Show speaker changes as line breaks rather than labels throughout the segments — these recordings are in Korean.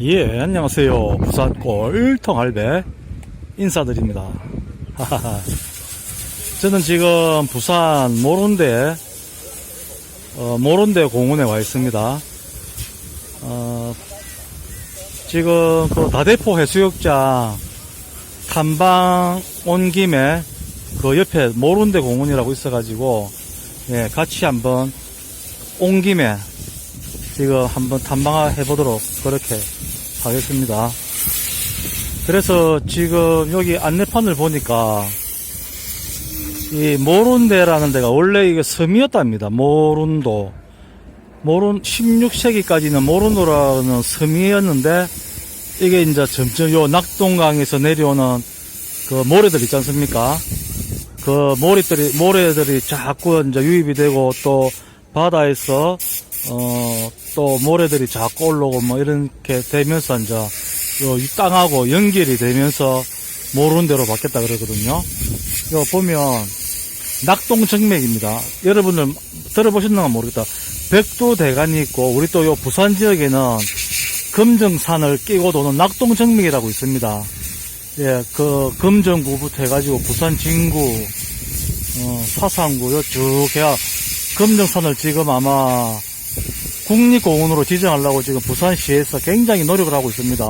예, 안녕하세요. 부산 꼴통 할배 인사드립니다. 저는 지금 부산 모론대, 어, 모론대 공원에 와 있습니다. 어, 지금 그 다대포 해수욕장 탐방 온 김에 그 옆에 모론대 공원이라고 있어가지고, 예, 같이 한번 온 김에 지금 한번 탐방해 보도록 그렇게 하겠습니다. 그래서 지금 여기 안내판을 보니까 이 모룬대라는 데가 원래 이게 섬이었답니다. 모룬도. 모룬 16세기까지는 모룬도라는 섬이었는데 이게 이제 점점 요 낙동강에서 내려오는 그 모래들 있지 않습니까? 그 모래들이 모래들이 자꾸 이제 유입이 되고 또 바다에서 어 또 모래들이 자꾸 올라오고 뭐 이렇게 되면서 이제 요 이 땅하고 연결이 되면서 모르는 대로 바뀌었다 그러거든요. 요 보면 낙동정맥입니다. 여러분들 들어보셨는가 모르겠다. 백두대간이 있고 우리 또 요 부산 지역에는 금정산을 끼고 도는 낙동정맥이라고 있습니다. 예, 그 금정구부터 해가지고 부산 진구, 어, 사상구 요쭉 해야 금정산을 지금 아마 국립공원으로 지정하려고 지금 부산시에서 굉장히 노력을 하고 있습니다.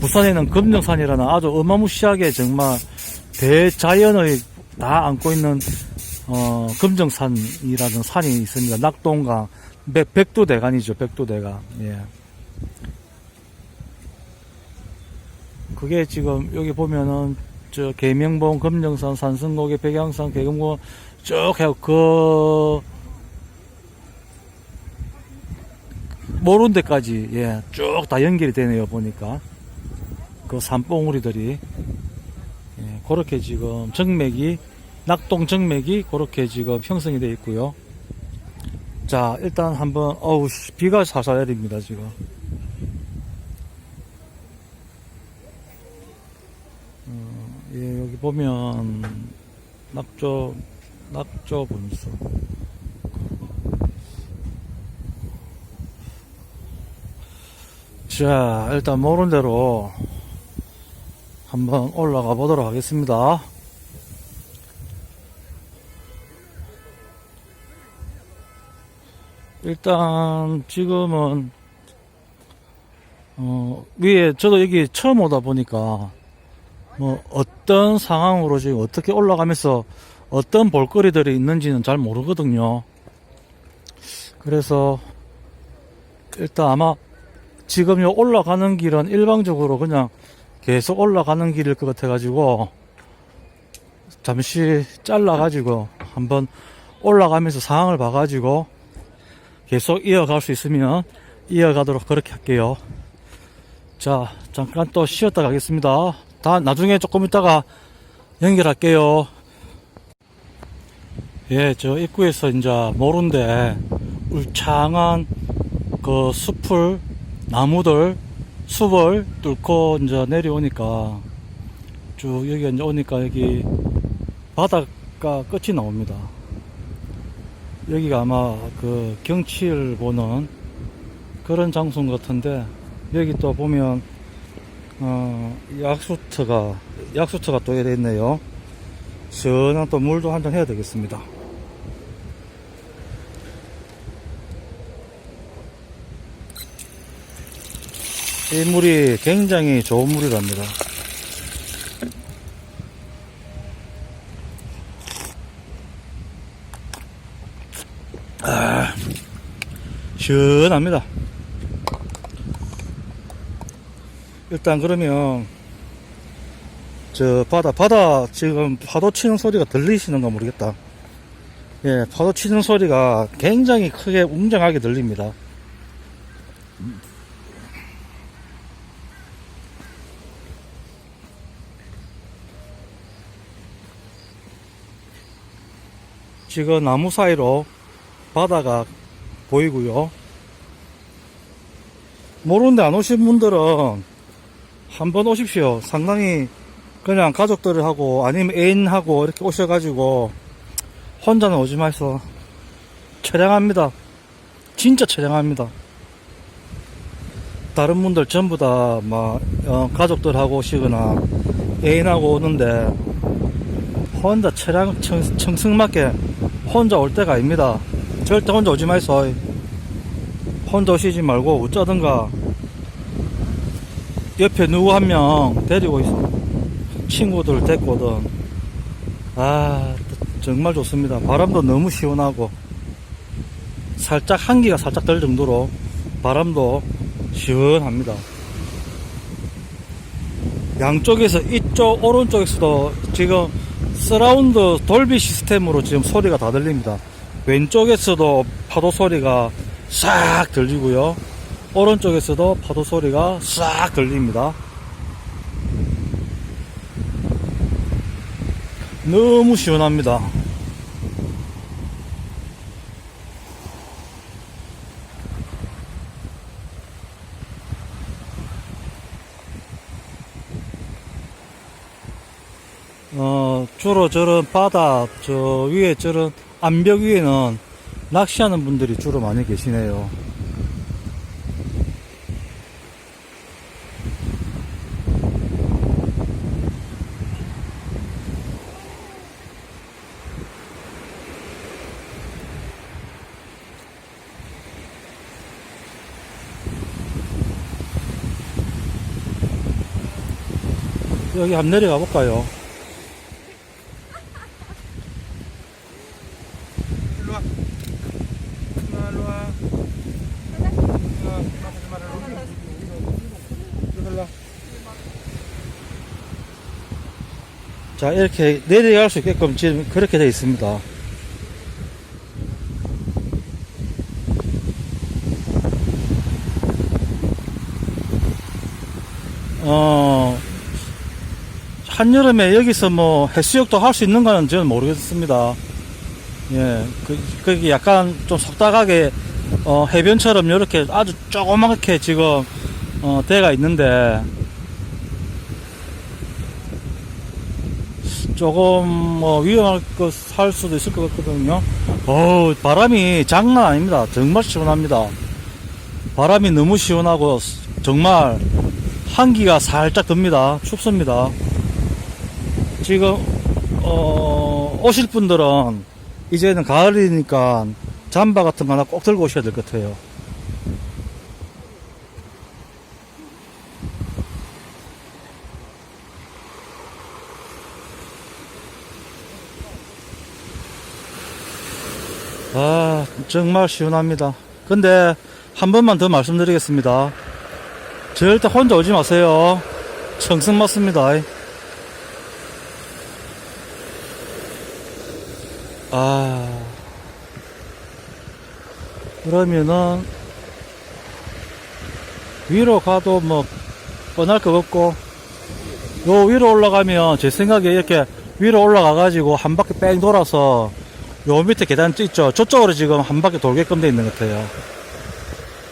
부산에는 금정산이라는 아주 어마무시하게 정말 대자연의 다 안고 있는 어, 금정산이라는 산이 있습니다. 낙동강 백, 백두대간이죠. 백두대간. 예. 그게 지금 여기 보면은 저 계명봉, 금정산, 산승고개, 백양산, 계금고 쭉 해고 그 모른 데까지 예, 쭉 다 연결이 되네요 보니까 그 산봉우리들이 예, 그렇게 지금 정맥이 낙동 정맥이 그렇게 지금 형성이 되어 있고요. 자 일단 한번 어우 씨, 비가 살살 내립니다 지금. 어, 예, 여기 보면 낙조 낙조 분수. 자, 일단 모른 대로 한번 올라가 보도록 하겠습니다. 일단 지금은 어, 위에 저도 여기 처음 오다 보니까 뭐 어떤 상황으로 지금 어떻게 올라가면서 어떤 볼거리들이 있는지는 잘 모르거든요. 그래서 일단 아마 지금 요 올라가는 길은 일방적으로 그냥 계속 올라가는 길일 것 같아가지고 잠시 잘라가지고 한번 올라가면서 상황을 봐가지고 계속 이어갈 수 있으면 이어가도록 그렇게 할게요. 자, 잠깐 또 쉬었다 가겠습니다. 다 나중에 조금 있다가 연결할게요. 예, 저 입구에서 이제 모른데 울창한 그 숲을 나무들 숲을 뚫고 이제 내려오니까 쭉 여기 이제 오니까 여기 바닷가 끝이 나옵니다. 여기가 아마 그 경치를 보는 그런 장소인 것 같은데 여기 또 보면 어 약수터가 약수터가 또 이래 있네요. 시원한 또 물도 한잔 해야 되겠습니다. 이 물이 굉장히 좋은 물이랍니다. 아, 시원합니다. 일단 그러면 저 바다 바다 지금 파도 치는 소리가 들리시는가 모르겠다. 예, 파도 치는 소리가 굉장히 크게 웅장하게 들립니다. 지금 나무 사이로 바다가 보이고요. 모르는데 안 오신 분들은 한번 오십시오. 상당히 그냥 가족들하고 아니면 애인하고 이렇게 오셔가지고 혼자는 오지 마서 처량합니다. 진짜 처량합니다. 다른 분들 전부 다, 막, 어, 가족들하고 오시거나, 애인하고 오는데, 혼자 차량 청, 청승맞게 혼자 올 때가 아닙니다. 절대 혼자 오지 마이소. 혼자 오시지 말고, 어쩌든가, 옆에 누구 한 명 데리고 있어. 친구들 데리고 오든. 아, 정말 좋습니다. 바람도 너무 시원하고, 살짝 한기가 살짝 들 정도로 바람도 시원합니다. 양쪽에서 이쪽 오른쪽에서도 지금 서라운드 돌비 시스템으로 지금 소리가 다 들립니다. 왼쪽에서도 파도 소리가 싹 들리고요. 오른쪽에서도 파도 소리가 싹 들립니다. 너무 시원합니다. 어, 주로 저런 바다, 저 위에 저런 암벽 위에는 낚시하는 분들이 주로 많이 계시네요. 여기 한번 내려가 볼까요?
일로 와. 일로 와, 일로.
자, 이렇게 내려갈 수 있게끔 지금 그렇게 되어 있습니다. 어, 한여름에 여기서 뭐 해수욕도 할 수 있는가는 저는 모르겠습니다. 예, 그, 그게 약간 좀 속닥하게, 어, 해변처럼 이렇게 아주 조그맣게 지금, 어, 대가 있는데, 조금 뭐 위험할 것 할 수도 있을 것 같거든요. 어우 바람이 장난 아닙니다. 정말 시원합니다. 바람이 너무 시원하고 정말 한기가 살짝 듭니다. 춥습니다. 지금 어, 오실 분들은 이제는 가을이니까 잠바 같은 거 하나 꼭 들고 오셔야 될 것 같아요. 아, 정말 시원합니다. 근데 한 번만 더 말씀드리겠습니다. 절대 혼자 오지 마세요. 청승 맞습니다. 아, 그러면은 위로 가도 뭐 뻔할 것 없고 요 위로 올라가면 제 생각에 이렇게 위로 올라가 가지고 한 바퀴 뺑 돌아서 요 밑에 계단 있죠. 저쪽으로 지금 한 바퀴 돌게끔 돼 있는 것 같아요.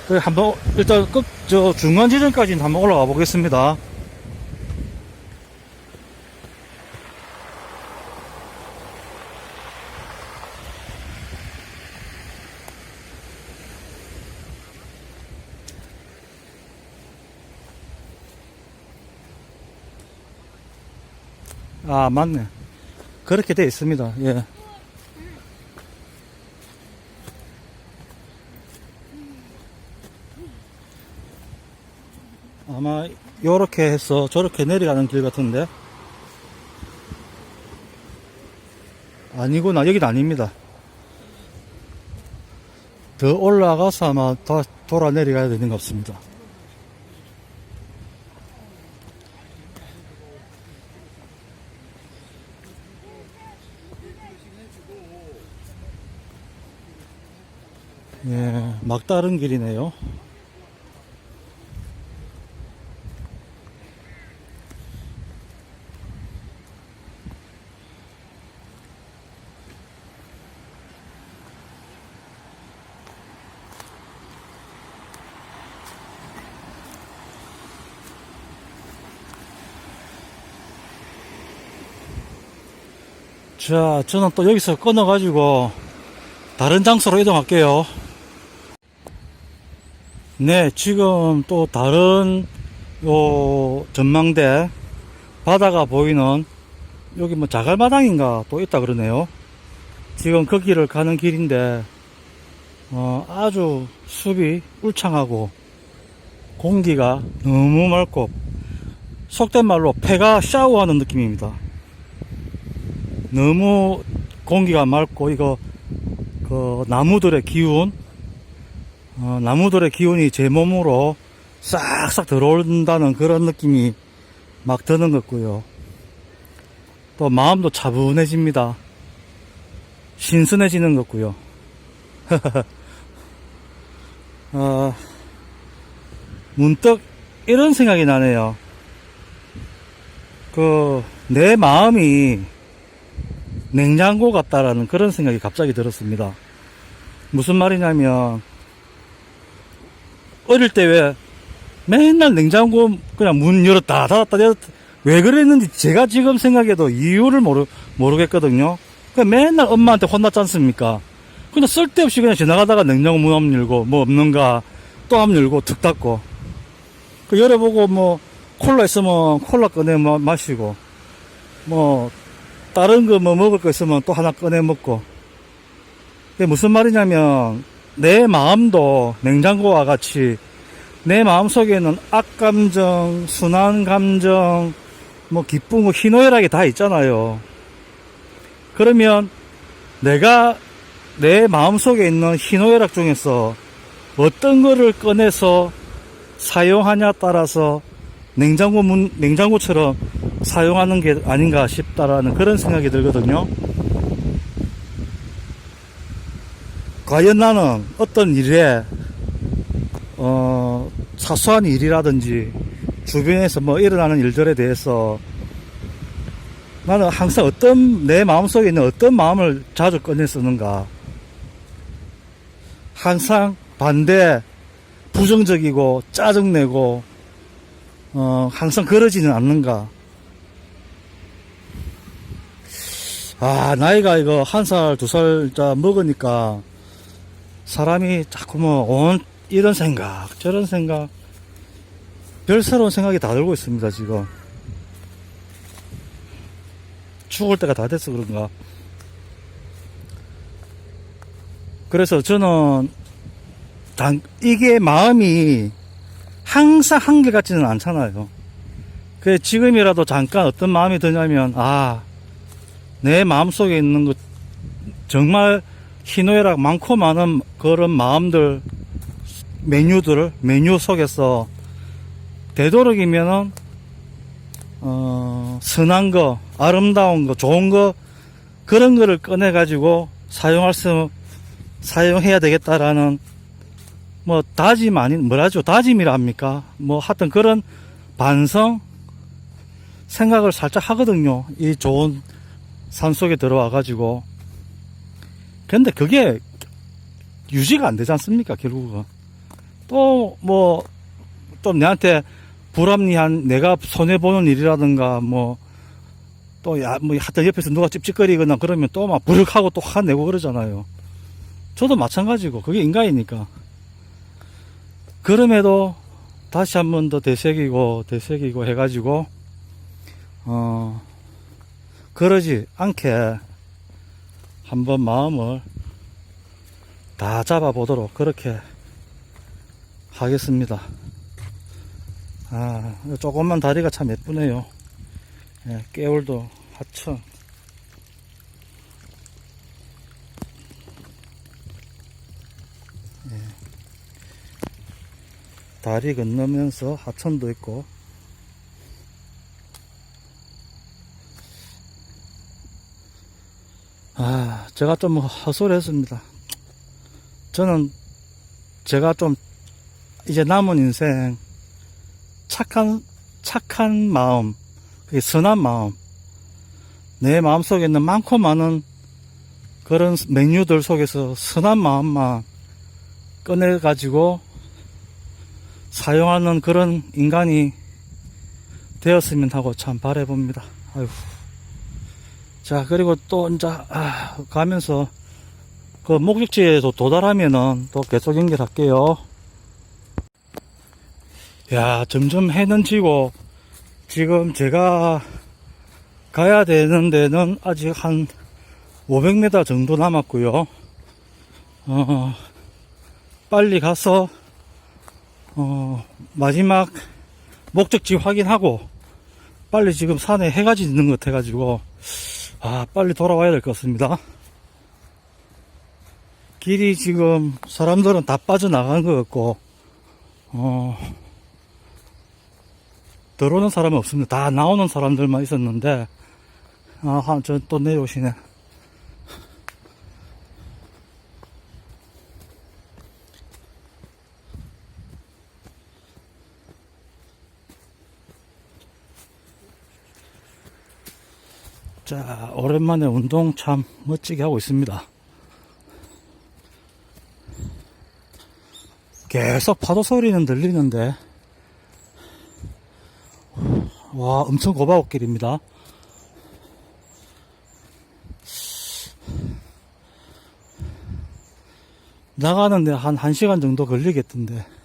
그 한번 일단 끝 저 중간 지점까지는 한번 올라가 보겠습니다. 아 맞네. 그렇게 돼 있습니다. 예. 아마 요렇게 해서 저렇게 내려가는 길 같은데 아니구나 여긴 아닙니다 더 올라가서 아마 다 돌아 내려가야 되는 것 같습니다 예, 막다른 길이네요 자, 저는 또 여기서 끊어가지고 다른 장소로 이동할게요. 네, 지금 또 다른 요 전망대 바다가 보이는 여기 뭐 자갈마당인가 또 있다 그러네요. 지금 그 길을 가는 길인데 어, 아주 숲이 울창하고 공기가 너무 맑고 속된 말로 폐가 샤워하는 느낌입니다. 너무 공기가 맑고 이거 그 나무들의 기운 어, 나무들의 기운이 제 몸으로 싹싹 들어온다는 그런 느낌이 막 드는 것 같고요. 또 마음도 차분해집니다. 신선해지는 것 같고요. 어, 문득 이런 생각이 나네요. 그, 내 마음이 냉장고 같다라는 그런 생각이 갑자기 들었습니다. 무슨 말이냐면, 어릴 때 왜 맨날 냉장고 그냥 문 열었다 닫았다 열었다 왜 그랬는지 제가 지금 생각해도 이유를 모르, 모르겠거든요. 그 맨날 엄마한테 혼났지 않습니까? 그냥 쓸데없이 그냥 지나가다가 냉장고 문 한번 열고 뭐 없는가 또 한번 열고 툭 닫고 그 열어보고 뭐 콜라 있으면 콜라 꺼내 마- 마시고 뭐 다른 거 뭐 먹을 거 있으면 또 하나 꺼내 먹고 그게 무슨 말이냐면 내 마음도 냉장고와 같이 내 마음 속에는 악감정, 순한 감정, 뭐 기쁨, 희노애락이 다 있잖아요. 그러면 내가 내 마음 속에 있는 희노애락 중에서 어떤 거를 꺼내서 사용하냐 따라서 냉장고 문, 냉장고처럼 사용하는 게 아닌가 싶다라는 그런 생각이 들거든요. 과연 나는 어떤 일에 어, 사소한 일이라든지 주변에서 뭐 일어나는 일들에 대해서 나는 항상 어떤 내 마음속에 있는 어떤 마음을 자주 꺼내 쓰는가. 항상 반대 부정적이고 짜증내고 어, 항상 그러지는 않는가. 아 나이가 이거 한 살 두살 먹으니까 사람이 자꾸 뭐, 온, 이런 생각, 저런 생각, 별 새로운 생각이 다 들고 있습니다, 지금. 죽을 때가 다 돼서 그런가. 그래서 저는, 단, 이게 마음이 항상 한결 같지는 않잖아요. 그 지금이라도 잠깐 어떤 마음이 드냐면, 아, 내 마음 속에 있는 것, 정말 희노애락 많고 많은 그런 마음들, 메뉴들, 메뉴 속에서 되도록이면은, 어, 선한 거, 아름다운 거, 좋은 거, 그런 거를 꺼내 가지고 사용할 수, 사용해야 되겠다라는, 뭐, 다짐 아닌, 뭐라죠? 다짐이라 합니까? 뭐, 하여튼 그런 반성, 생각을 살짝 하거든요. 이 좋은 산 속에 들어와 가지고. 근데 그게 유지가 안 되지 않습니까, 결국은. 또, 뭐, 또 내한테 불합리한 내가 손해보는 일이라든가, 뭐, 또, 야, 뭐, 하여튼 옆에서 누가 찝찝거리거나 그러면 또 막 부력하고 또 화내고 그러잖아요. 저도 마찬가지고, 그게 인간이니까. 그럼에도 다시 한 번 더 되새기고, 되새기고 해가지고, 어, 그러지 않게 한번 마음을 다 잡아보도록 그렇게 하겠습니다. 아, 조금만 다리가 참 예쁘네요. 예, 깨울도 하천. 예. 다리 건너면서 하천도 있고, 아, 제가 좀 헛소리했습니다. 저는 제가 좀 이제 남은 인생 착한 착한 마음, 그게 선한 마음, 내 마음 속에 있는 많고 많은 그런 메뉴들 속에서 선한 마음만 꺼내 가지고 사용하는 그런 인간이 되었으면 하고 참 바래봅니다. 아휴. 자, 그리고 또, 이제, 아, 가면서, 그 목적지에도 도달하면은 또 계속 연결할게요. 야, 점점 해는 지고, 지금 제가 가야 되는 데는 아직 한 500m 정도 남았고요. 어, 빨리 가서, 어, 마지막 목적지 확인하고, 빨리 지금 산에 해가 지는 것 같아가지고, 아, 빨리 돌아와야 될 것 같습니다. 길이 지금 사람들은 다 빠져나간 것 같고, 어, 들어오는 사람은 없습니다. 다 나오는 사람들만 있었는데, 아, 저또 내려오시네. 자, 오랜만에 운동 참 멋지게 하고 있습니다. 계속 파도 소리는 들리는데, 와, 엄청 고바옥길입니다. 나가는데 한 1시간 정도 걸리겠던데.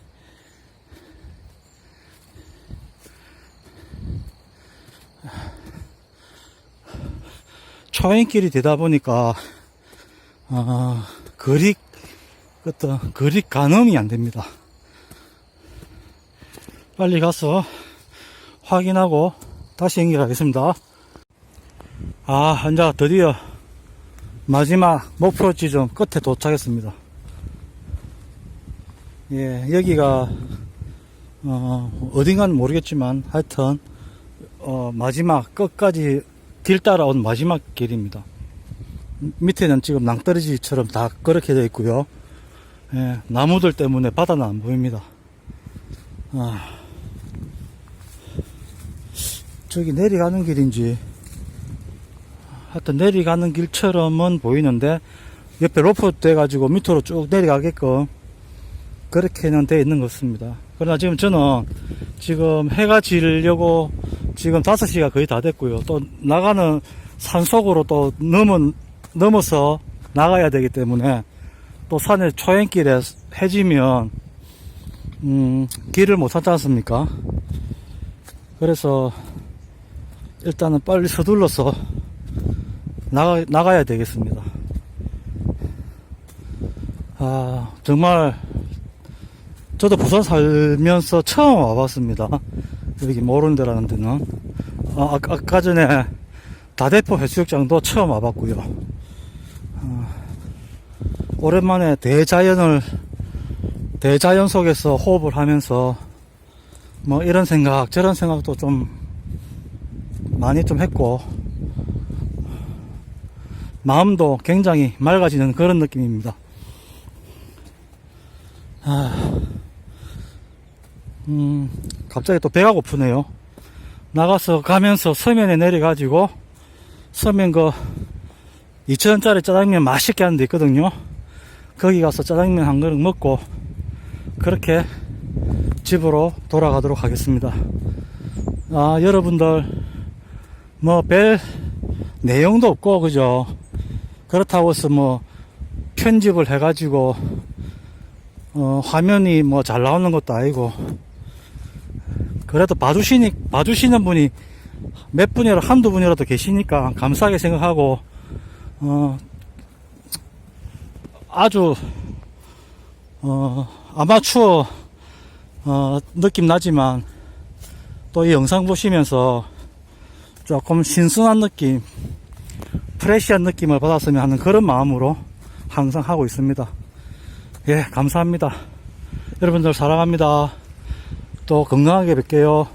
초행길이 되다 보니까, 아, 거리, 어떤, 거리 가늠이 안 됩니다. 빨리 가서 확인하고 다시 연결하겠습니다. 아, 이제 드디어 마지막 목표 지점 끝에 도착했습니다. 예, 여기가, 어, 어딘가는 모르겠지만 하여튼, 어, 마지막 끝까지 길 따라온 마지막 길입니다. 밑에는 지금 낭떠러지처럼 다 그렇게 되어 있고요. 예, 나무들 때문에 바다는 안 보입니다. 아, 저기 내려가는 길인지 하여튼 내려가는 길처럼은 보이는데 옆에 로프 떼가지고 밑으로 쭉 내려가게끔 그렇게는 되어 있는 것 같습니다. 그러나 지금 저는 지금 해가 지려고 지금 5시가 거의 다 됐고요. 또 나가는 산 속으로 또 넘은, 넘어서 나가야 되기 때문에 또 산의 초행길에 해지면 음, 길을 못 찾지 않습니까? 그래서 일단은 빨리 서둘러서 나가, 나가야 되겠습니다. 아, 정말 저도 부산 살면서 처음 와봤습니다. 여기 모르는 데라는 데는. 아, 아까, 아까 전에 다대포 해수욕장도 처음 와봤고요. 아, 오랜만에 대자연을, 대자연 속에서 호흡을 하면서 뭐 이런 생각, 저런 생각도 좀 많이 좀 했고, 마음도 굉장히 맑아지는 그런 느낌입니다. 아, 음, 갑자기 또 배가 고프네요. 나가서 가면서 서면에 내려가지고, 서면 그, 2천원짜리 짜장면 맛있게 하는 데 있거든요. 거기 가서 짜장면 한 그릇 먹고, 그렇게 집으로 돌아가도록 하겠습니다. 아, 여러분들, 뭐, 별 내용도 없고, 그죠? 그렇다고 해서 뭐, 편집을 해가지고, 어, 화면이 뭐 잘 나오는 것도 아니고, 그래도 봐주시니, 봐주시는 분이 몇 분이라도 한두 분이라도 계시니까 감사하게 생각하고, 어, 아주, 어, 아마추어, 어, 느낌 나지만, 또 이 영상 보시면서 조금 신선한 느낌, 프레시한 느낌을 받았으면 하는 그런 마음으로 항상 하고 있습니다. 예, 감사합니다. 여러분들 사랑합니다. 또 건강하게 뵐게요.